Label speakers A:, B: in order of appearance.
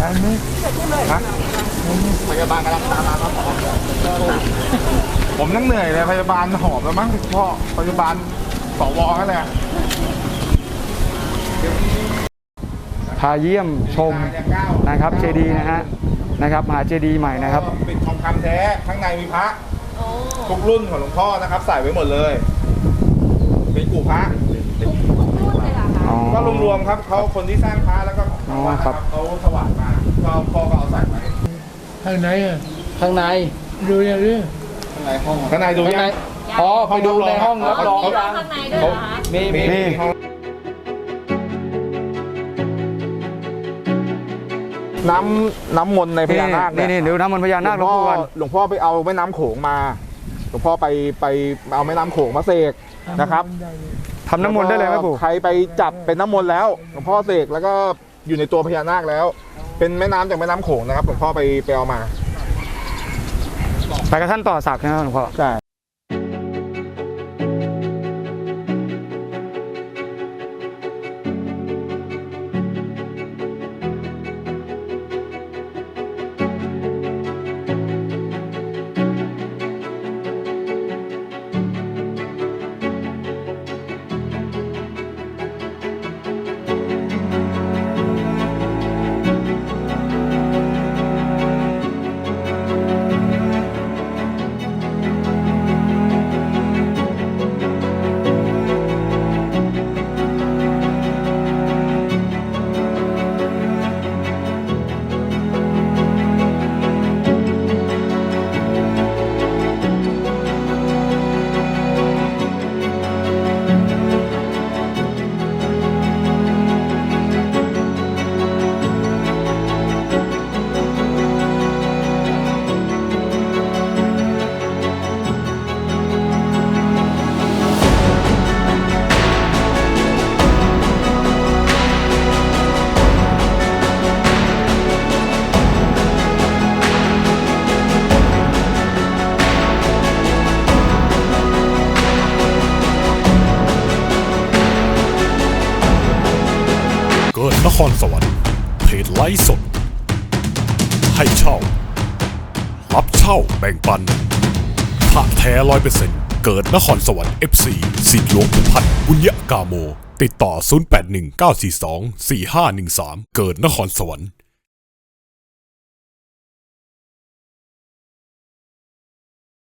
A: ร้านนี้
B: ฮะ
C: พยาบาลกำลังตามมาครับ
B: ผมนั่งเหนื่อยเลยพยาบาลหอบแล้วมั้งพ่อพยาบาลสวกันเลย
A: พาเยี่ยมชมนะครับเจดีนะฮะนะครับมหาเจดีย์ใหม่นะครับ
B: เป็นทองคำแท้ข้างในมีพระทุกรุ่นของหลวงพ่อนะครับใส่ไว้หมดเลย เป็นกู่พระ
A: อ๋อ
B: ก็รวมๆครับเขาคนที่สร้างพระแล้วก็
A: อ๋อครับ
B: เขาถวายมาก็พ่อก็เอาใส่ไว้
D: ข้างในอะ
C: ข้างใน
D: ดูอย่างนี้
C: ข้างในห้อง
B: ข้างในดู
C: ข้าง
B: ยั
C: ใน
B: ง
C: อ๋อไปดูในห้องรับรอง
B: เขา
C: ยัง
E: ข้างในด้วยเหรอคะ
C: มีมี
A: นี่
B: ห้องน้ำน้ำมนต์ในพญานาค
A: นี่
B: เย
A: นี่เดี๋ยวน้ำมันต์พญานาคหลวง
B: พ่อ
A: ปู่ก่อน
B: หลวงพ่อไปเอาแม่น้ำโขงมา หลวงพ่อไปไปเอาแม่น้ำโขงมาเสกนะครับ
A: ทำน้ำมนต์ได้เลยไหมปู่
B: ใครไปจับเป็นน้ำมนต์แล้ว หลวงพ่อเสกแล้วก็ อยู่ในตัวพญานาคแล้ว เป็นแม่น้ำจากแม่น้ำโขงนะครับหลวงพ่อไปไปเอามา
A: ไปกับท่านต่อศักดิ์นะครับหลวงพ่อ
B: ใช่
F: เกิดนครสวรรค์เพจไลฟ์สด ให้เช่า รับเช่าแบ่งปันพระแท้ร้อยเปอร์เซ็นต์เกิดนครสวรรค์ FC สิทธิหลวงพันธ์บุญยะกาโม ติดต่อ 0819424513 เกิดนครสวรรค์